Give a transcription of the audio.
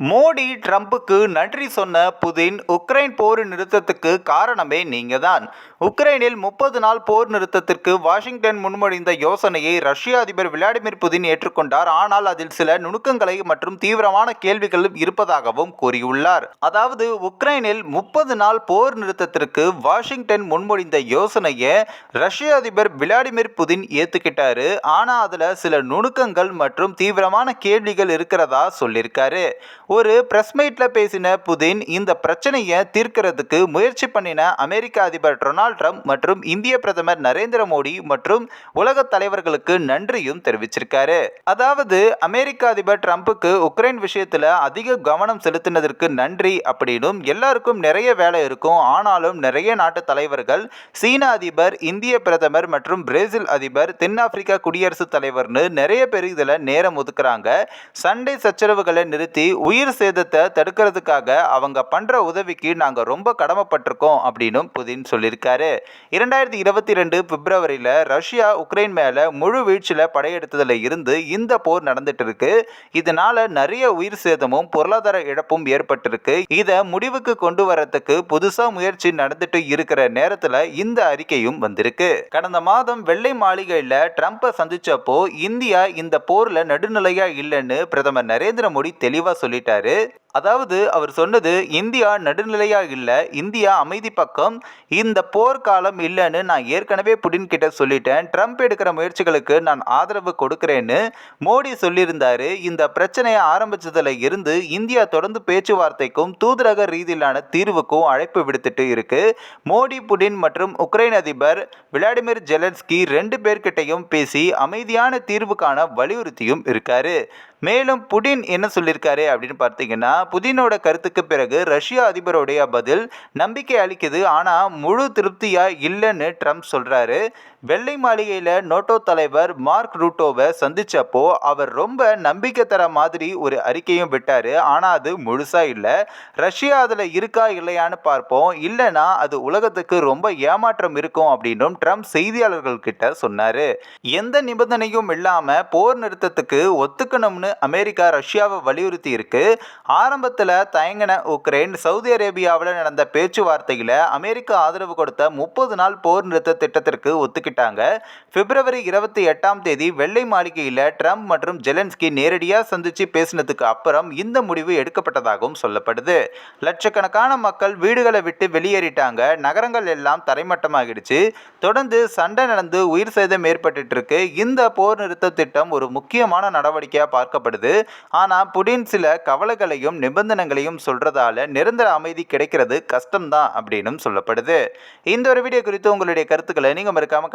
மோடி ட்ரம்புக்கு நன்றி சொன்ன Putin Ukraine போர் நிறுத்தத்துக்கு காரணமே நீங்க தான் உக்ரைனில் முப்பது நாள் போர் நிறுத்தத்திற்கு வாஷிங்டன் முன்மொழிந்த யோசனையை ரஷ்ய அதிபர் விளாடிமிர் புதின் ஏற்றுக்கொண்டார். ஆனால் அதில் சில நுணுக்கங்களை மற்றும் தீவிரமான கேள்விகளும் இருப்பதாகவும் கூறியுள்ளார். அதாவது உக்ரைனில் முப்பது நாள் போர் நிறுத்தத்திற்கு வாஷிங்டன் முன்மொழிந்த யோசனையை ரஷ்ய அதிபர் விளாடிமிர் புதின் ஏத்துக்கிட்டாரு. ஆனால் அதில் சில நுணுக்கங்கள் மற்றும் தீவிரமான கேள்விகள் இருக்கிறதா சொல்லியிருக்காரு. ஒரு பிரஸ் மீட்டில் பேசின புதின் இந்த பிரச்சனையை தீர்க்கிறதுக்கு முயற்சி பண்ணின அமெரிக்க அதிபர் டொனால்ட் ட்ரம்ப் மற்றும் இந்திய பிரதமர் நரேந்திர மோடி மற்றும் உலக தலைவர்களுக்கு நன்றியும் தெரிவிச்சிருக்காரு. அதாவது அமெரிக்க அதிபர் ட்ரம்ப்புக்கு உக்ரைன் விஷயத்தில் அதிக கவனம் செலுத்தினதற்கு நன்றி அப்படின்னும் எல்லாருக்கும் நிறைய வேலை இருக்கும். ஆனாலும் நிறைய நாட்டு தலைவர்கள் சீன அதிபர் இந்திய பிரதமர் மற்றும் பிரேசில் அதிபர் தென்னாப்பிரிக்கா குடியரசுத் தலைவர்னு நிறைய பேர் இதில் நேரம் ஒதுக்குறாங்க. சண்டை சச்சரவுகளை நிறுத்தி உயிர் உயிர் சேதத்தை தடுக்கிறதுக்காக அவங்க பண்ற உதவிக்கு நாங்கள் ரொம்ப கடமைப்பட்டிருக்கோம் அப்படின்னும் புதின் சொல்லியிருக்காரு. இரண்டாயிரத்தி இருபத்தி ரெண்டு பிப்ரவரியில் ரஷ்யா உக்ரைன் மேல முழு வீழ்ச்சியில் படையெடுத்ததில் இருந்து இந்த போர் நடந்துட்டு இருக்கு இதனால நிறைய உயிர் சேதமும் பொருளாதார இழப்பும் ஏற்பட்டிருக்கு. இதை முடிவுக்கு கொண்டு வரத்துக்கு புதுசாக முயற்சி நடந்துட்டு இருக்கிற நேரத்தில் இந்த அறிக்கையும் வந்திருக்கு. கடந்த மாதம் வெள்ளை மாளிகையில் ட்ரம்ப்பை சந்திச்சப்போ இந்தியா இந்த போரில் நடுநிலையா இல்லைன்னு பிரதமர் நரேந்திர மோடி தெளிவாக சொல்லிட்டு சொல்லிட்டாரு அதாவது அவர் சொன்னது இந்தியா நடுநிலையாக இல்லை இந்தியா அமைதி பக்கம் இந்த போர்க்காலம் இல்லைன்னு நான் ஏற்கனவே புடின் கிட்ட சொல்லிட்டேன். ட்ரம்ப் எடுக்கிற முயற்சிகளுக்கு நான் ஆதரவு கொடுக்குறேன்னு மோடி சொல்லியிருந்தாரு. இந்த பிரச்சனையை ஆரம்பிச்சதுல இருந்து இந்தியா தொடர்ந்து பேச்சுவார்த்தைக்கும் தூதரக ரீதியிலான தீர்வுக்கும் அழைப்பு விடுத்துட்டு இருக்கு. மோடி புடின் மற்றும் உக்ரைன் அதிபர் விளாடிமிர் ஜெலன்ஸ்கி ரெண்டு பேர்கிட்டையும் பேசி அமைதியான தீர்வுக்கான வலியுறுத்தியும் இருக்காரு. மேலும் புடின் என்ன சொல்லியிருக்காரு அப்படின்னு பார்த்தீங்கன்னா புதினோட கருத்துக்கு பிறகு ரஷ்ய அதிபருடைய பதில் நம்பிக்கை அளிக்குது. ஆனால் முழு திருப்தியாக இல்லைன்னு ட்ரம்ப் சொல்கிறாரு வெள்ளை மாளிகையில் நோட்டோ தலைவர் மார்க் ரூட்டோவை சந்திச்சப்போ அவர் ரொம்ப நம்பிக்கை தர மாதிரி ஒரு அறிக்கையும் விட்டார். ஆனால் அது முழுசாக இல்லை. ரஷ்யா அதில் இருக்கா இல்லையான்னு பார்ப்போம். இல்லைன்னா அது உலகத்துக்கு ரொம்ப ஏமாற்றம் இருக்கும் அப்படின்னும் ட்ரம்ப் செய்தியாளர்கள் கிட்ட சொன்னார். எந்த நிபந்தனையும் இல்லாமல் போர் நிறுத்தத்துக்கு ஒத்துக்கணும்னு அமெரிக்கா ரஷ்யாவை வலியுறுத்தி இருக்கு. ஆரம்பத்தில் தயங்கின உக்ரைன் சவுதி அரேபியாவில் நடந்த பேச்சுவார்த்தையில் அமெரிக்கா ஆதரவு கொடுத்த முப்பது நாள் போர் நிறுத்த திட்டத்திற்கு ஒத்துக்கிட்டாங்க பிப்ரவரி இருபத்தி எட்டாம் தேதி வெள்ளை மாளிகையில் ட்ரம்ப் மற்றும் ஜெலன்ஸ்கி நேரடியாக சந்தித்து பேசினதுக்கு அப்புறம் இந்த முடிவு எடுக்கப்பட்டதாகவும் சொல்லப்படுது. லட்சக்கணக்கான மக்கள் வீடுகளை விட்டு வெளியேறிட்டாங்க. நகரங்கள் எல்லாம் தரைமட்டமாகிடுச்சு. தொடர்ந்து சண்டை நடந்து உயிர் சேதம் ஏற்பட்டு இருக்கு இந்த போர் நிறுத்த திட்டம் ஒரு முக்கியமான நடவடிக்கையாக பார்க்கப்படுது. ஆனால் புடின் சில கவலைகளையும் நிபந்தனைகளையும் சொல்றதால நிரந்தர அமைதி கிடைக்கிறது கஷ்டம்தான் அப்படின்னு சொல்லப்படுது. இந்த ஒரு வீடியோ குறித்து உங்களுடைய கருத்துக்களை நீங்கள் மறக்காம